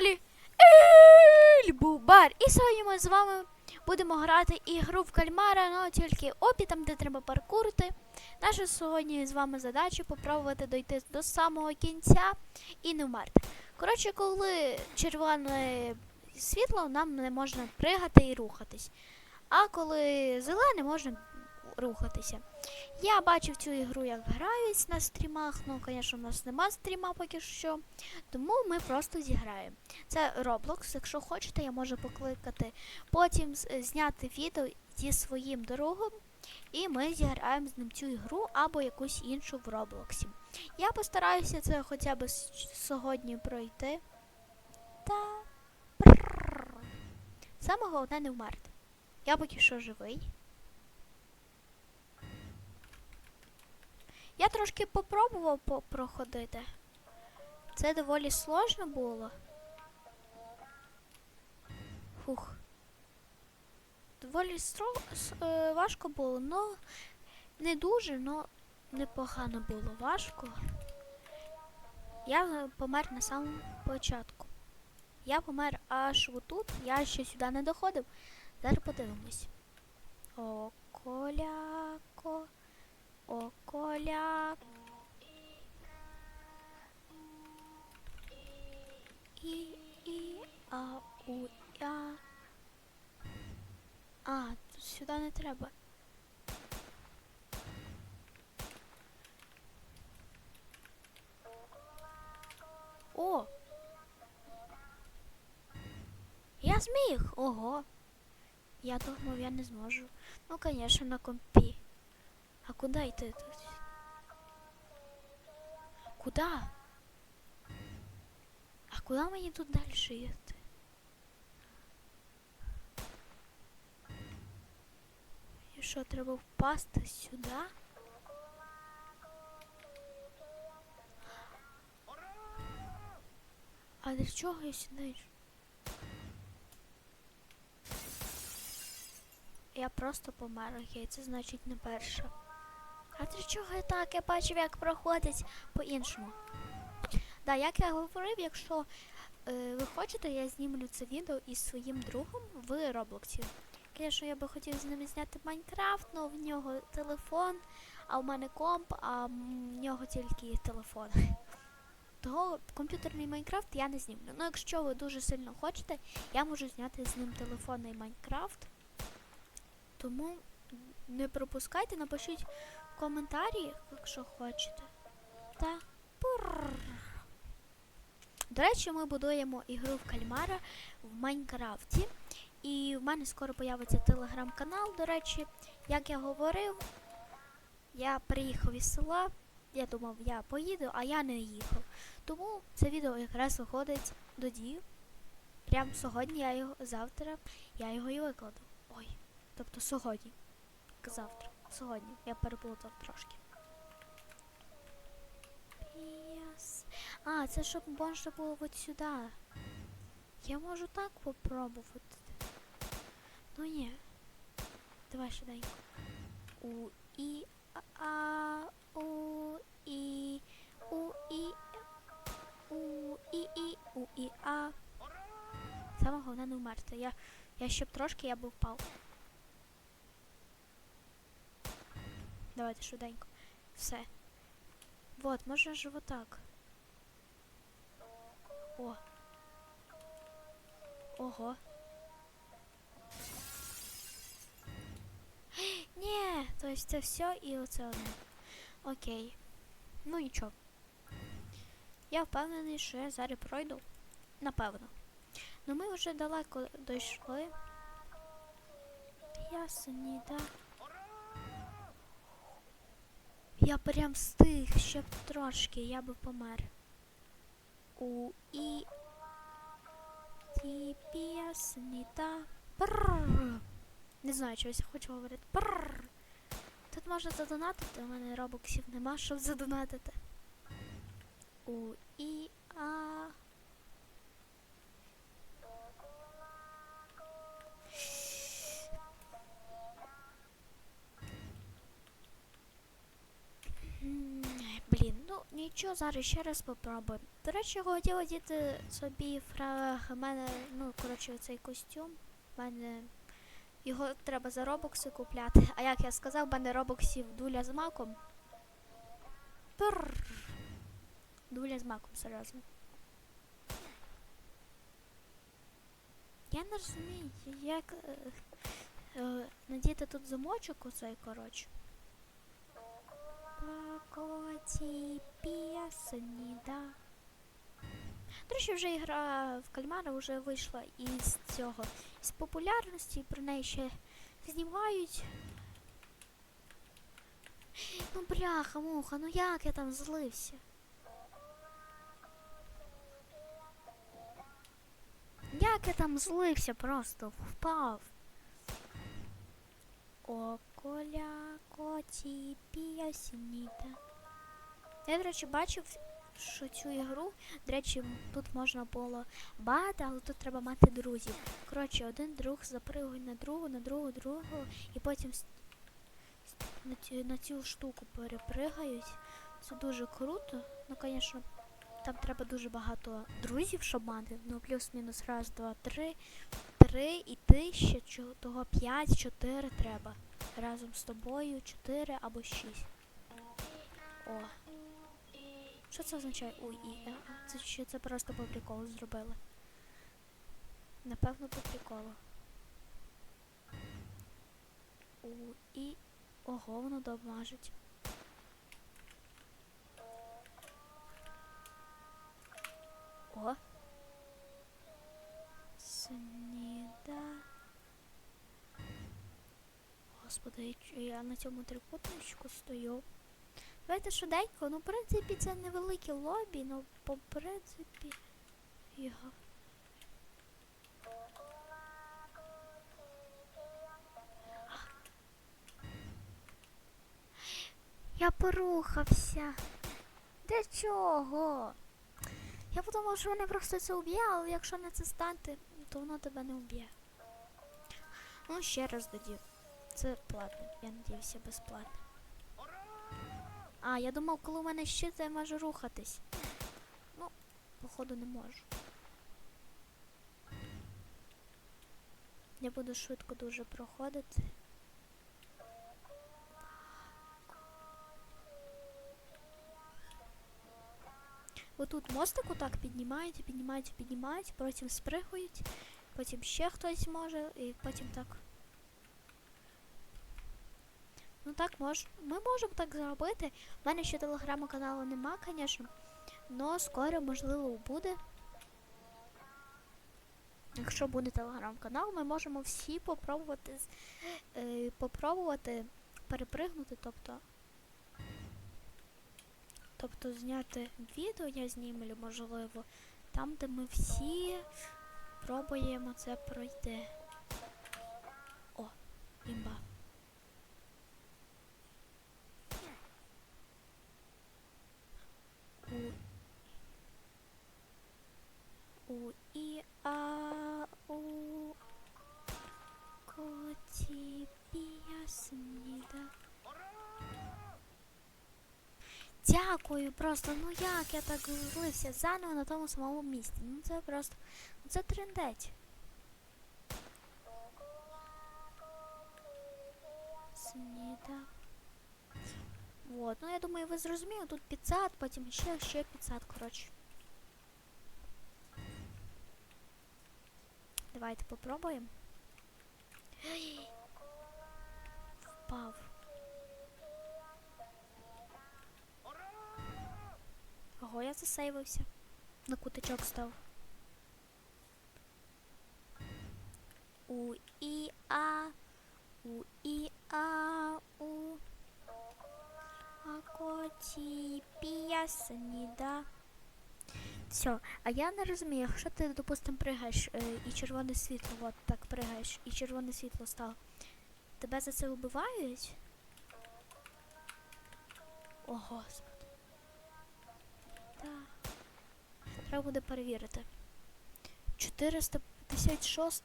каналі Ельбубар. І сьогодні ми з вами будемо грати ігру в кальмара, але тільки опі, там де треба паркурити. Наша сьогодні з вами задача попробувати дойти до самого кінця і не вмерти. Коротше, коли червоне світло, нам не можна пригати і рухатись. А коли зелене, можна рухатися. Я бачив цю ігру, як грають на стрімах. Ну, звісно, у нас нема стріма поки що. Тому ми просто зіграємо. Це Roblox. Якщо хочете, я можу покликати. Потім зняти відео зі своїм другом. І ми зіграємо з ним цю ігру або якусь іншу в Роблоксі. Я постараюся це хоча б сьогодні пройти. Та. Саме головне не вмерти. Я поки що живий. Я трошки попробував проходити. Це доволі сложно було. Фух. Доволі стро... с- е, важко було, но не дуже, но непогано було важко. Я е, помер на самому початку. Я помер аж отут, я ще сюди не доходив. Зараз подивимось. О, коляко. О, коля. І, і, а, у, я. А, тут сюди не треба. О! Я зміг! Ого! Я думав, я не зможу. Ну, звісно, на компі. А куда йти тут? Куда? А куда мені тут далі йти? І що, треба впасти сюди? А для чого я сюди? Я просто помер, окей, це значить не перша. Для чого я так? Я бачив, як проходить по-іншому. Да, як я говорив, якщо е, ви хочете, я знімлю це відео із своїм другом в Роблоксі. Звісно, я би хотів з ним зняти Майнкрафт, але в нього телефон, а в мене комп, а в нього тільки телефон. Того комп'ютерний Майнкрафт я не знімлю. Ну, якщо ви дуже сильно хочете, я можу зняти з ним телефонний Майнкрафт. Тому не пропускайте, напишіть коментарі, якщо хочете. Та пурр. До речі, ми будуємо ігру в кальмара в Майнкрафті. І в мене скоро появиться телеграм-канал. До речі, як я говорив, я приїхав із села. Я думав, я поїду, а я не їхав. Тому це відео якраз виходить до дію. Прямо сьогодні я його завтра я його і викладу. Ой. Тобто сьогодні. Завтра. Сьогодні. Я переплутав трошки. Піс. А, це щоб можна було от сюди. Я можу так попробувати. Ну ні. Давай швиденько. У і а у і у і у і і у і а. Саме головне не вмерти. Я, я ще б трошки я би впав. Давайте швиденько. Все. Вот, можна ж вот так. О. Ого. Ні, то есть це все і оце одне. Окей. Ну нічого. Я впевнений, що я зараз пройду. Напевно. Ну ми вже далеко дійшли. Ясені, да. Я прям встиг, ще б трошки, я би помер. У і ті пісні та Прррр. Не знаю, чогось я хочу говорити. Прррр. Тут можна задонатити, у мене робоксів нема, щоб задонатити. У і Нічого, зараз ще раз попробуємо. До речі, я хотіла діти собі фрагмент, ну, коротше, цей костюм. У мене його треба за робокси купляти. А як я сказав, в мене робоксів дуля з маком. Пирррр. Дуля з маком, серйозно. Я не розумію, як е, е, надіти тут замочок оцей, коротше. Плакоті пісні, да. До речі, вже ігра в кальмара вже вийшла із цього, з популярності, про неї ще знімають. Ну бляха, муха, ну як я там злився? Як я там злився, просто впав. О, коля, коті, піясніта. Я, до речі, бачив, що цю ігру, до речі, тут можна було багато, але тут треба мати друзів. Коротше, один друг запригує на другу, на другу, другу, і потім на цю, на цю штуку перепригають. Це дуже круто. Ну, звісно, там треба дуже багато друзів, щоб мати. Ну, плюс-мінус раз, два, три. Три і ти ще того п'ять, чотири треба. Разом з тобою чотири або шість. О. Що це означає? Ой, і е, це ще це просто по приколу зробили. Напевно, по приколу. У і. Ого, воно домажить. О. Сніда. Господи, я на цьому трикутничку стою. Давайте швиденько, ну, в принципі, це невелике лобі, ну, по принципі, його. Я порухався. Для чого? Я подумав, що мене просто це уб'є, але якщо не це стати, то воно тебе не вб'є. Ну, ще раз тоді. Це платно. Я надіюся, безплатно. А, я думав, коли у мене щит, я можу рухатись. Ну, походу не можу. Я буду швидко дуже проходити. Ви тут мостику так піднімають, піднімають, піднімають, потім спригують, потім ще хтось може, і потім так. Ну так мож... ми можемо так зробити. У мене ще телеграм-каналу нема, звісно. Но скоро, можливо, буде. Якщо буде телеграм-канал, ми можемо всі попробувати е, попробувати перепригнути, тобто. Тобто зняти відео я знімлю, можливо, там, де ми всі пробуємо це пройти. О, імба. У і а у коті піясніда. Дякую, просто ну як я так злився заново на тому самому місці. Ну це просто. Ну це трендець. Сніда. Вот, ну я думаю, ви зрозуміли, тут 500, потім ще, ще 500, коротше. Давайте попробуємо. Впав. Ого, я засейвився. На кутичок став. У і а у і а у а коті піясніда. Все, а я не розумію, якщо ти, допустим, пригаєш е, і червоне світло, от так пригаєш, і червоне світло стало, тебе за це вбивають? О, господи. Так. Треба буде перевірити. 456.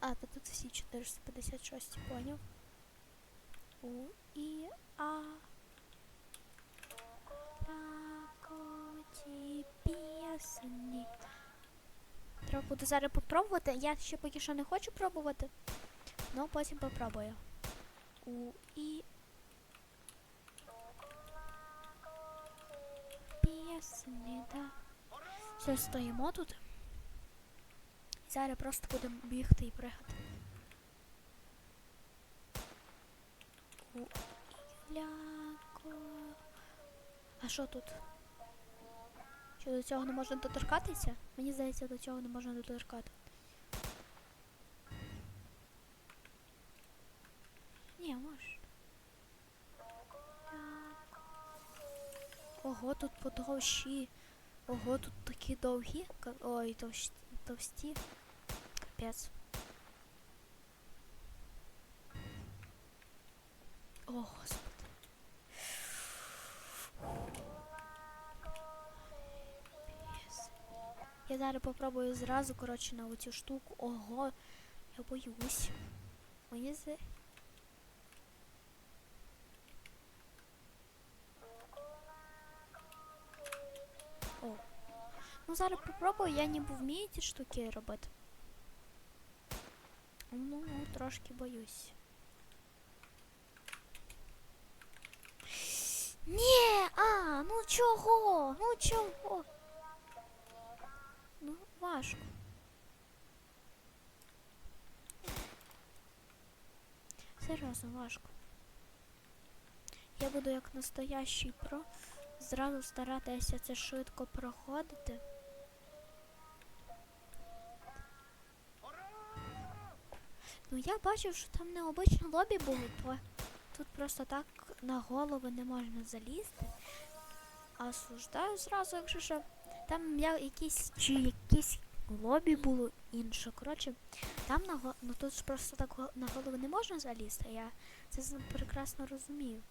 А, та тут всі 456, поняв. У і а. плакоті Буде зараз попробувати. Я ще поки що не хочу пробувати, але потім попробую. У і. Пісні, да. Все, стоїмо тут. Зараз просто будемо бігти і пригати. У Ляко. А що тут? Що до цього не можна доторкатися? Мені здається, до цього не можна доторкати. Ні, можеш. Так. Ого, тут подовші. Ого, тут такі довгі. Ой, товщ... товсті. Капець. О, господи. Я зараз попробую зразу, коротше, на оцю штуку. Ого, я боюсь. Мені здається. О. Ну зараз попробую, я ніби вмію ці штуки робити. Ну, трошки боюсь. Ні, а, ну чого? Ну чого? Важко. Серйозно, важко. Я буду як настоящий про зразу старатися це швидко проходити. Ну я бачив, що там необичне лобі було, то тут просто так на голову не можна залізти. А осуждаю зразу, якщо що. Там я якісь чи якісь лобі було інше. Коротше, там на ну тут просто так на голову не можна залізти. Я це прекрасно розумію.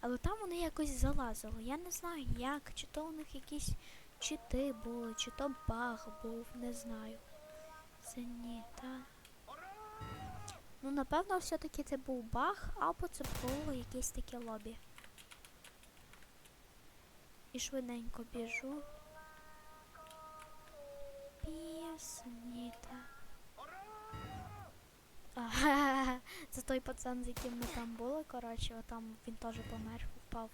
Але там вони якось залазили. Я не знаю як, чи то у них якісь чити були, чи то баг був, не знаю. Це ні, та. Ну, напевно, все-таки це був баг, або це було якесь таке лобі. І швиденько біжу. Пісні. Ага, це той пацан, з яким ми там були, коротше, там він теж помер, впав.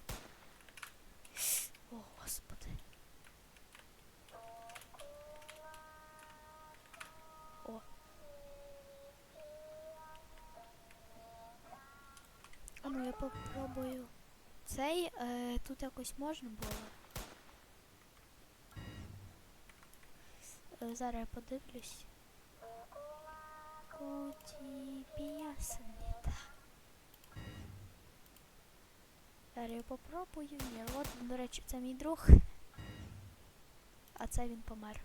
О, господи. О. А ну я попробую. Цей е, тут якось можна було. Зараз я подивлюсь. Зараз я попробую. Ні, от, до речі, це мій друг. А це він помер.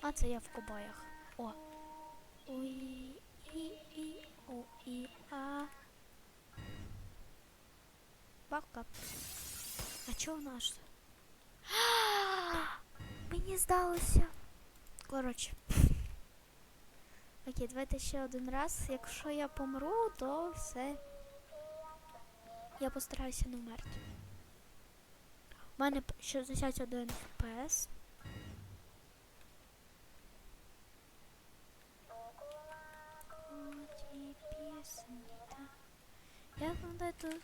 А це я в кобоях. О. Уї, і, і, у, і, а. Бабка. А чого наш? Мені здалося. Коротше. Окей, давайте ще один раз. Якщо я помру, то все. Я постараюся не вмерти. У мене п- 61 FPS. Я пам'ятаю, тут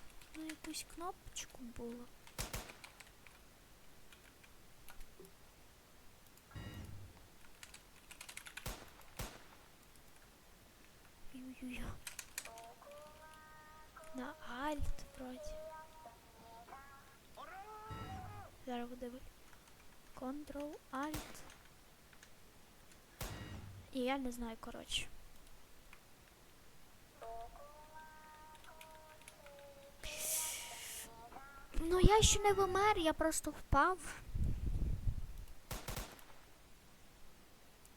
якусь кнопочку було. Ю-ю-ю. На Альт вроді. Зараз буде Ctrl Alt. І я не знаю, коротше. Ну я ще не вимер, я просто впав.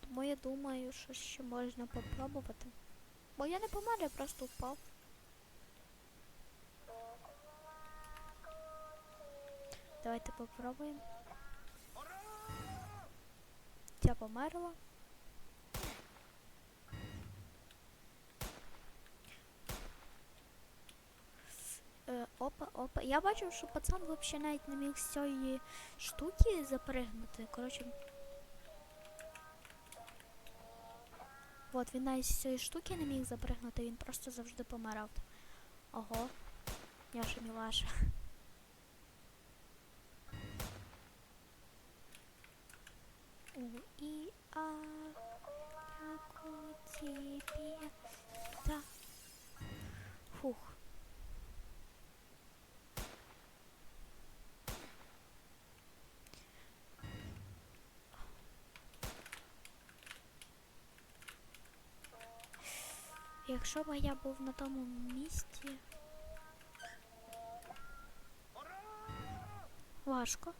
Тому я думаю, що ще можна попробувати. Бо я не помер, я просто впав. Давайте попробуємо. Ця померла. Е, опа, опа. Я бачив, що пацан взагалі навіть не міг з цієї штуки запригнути. Коротше. От, він навіть з цієї штуки не міг запригнути, він просто завжди помирав. Ого. Яша мілаша. У и а у тебе. Фух. Якщо б я був на тому місці. Важко.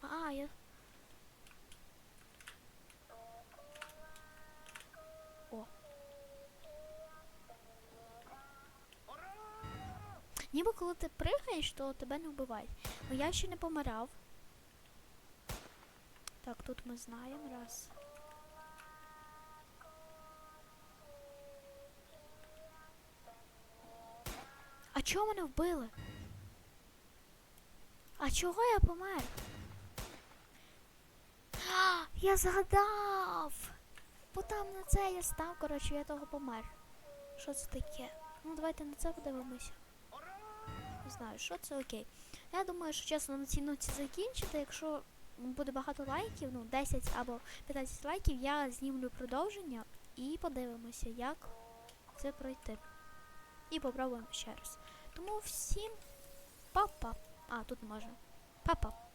А, я. О. Ніби коли ти пригаєш, то тебе не вбивають. Ну я ще не помирав. Так, тут ми знаємо раз. А чого мене вбили? А чого я помер? А, я згадав! Бо там на це я став, коротше, я того помер. Що це таке? Ну, давайте на це подивимося. Не знаю, що це окей. Я думаю, що чесно на цій ноті закінчити. Якщо буде багато лайків, ну 10 або 15 лайків, я знімлю продовження і подивимося, як це пройти. І попробуємо ще раз. Тому всім па-па. А, тут можна. Па-па.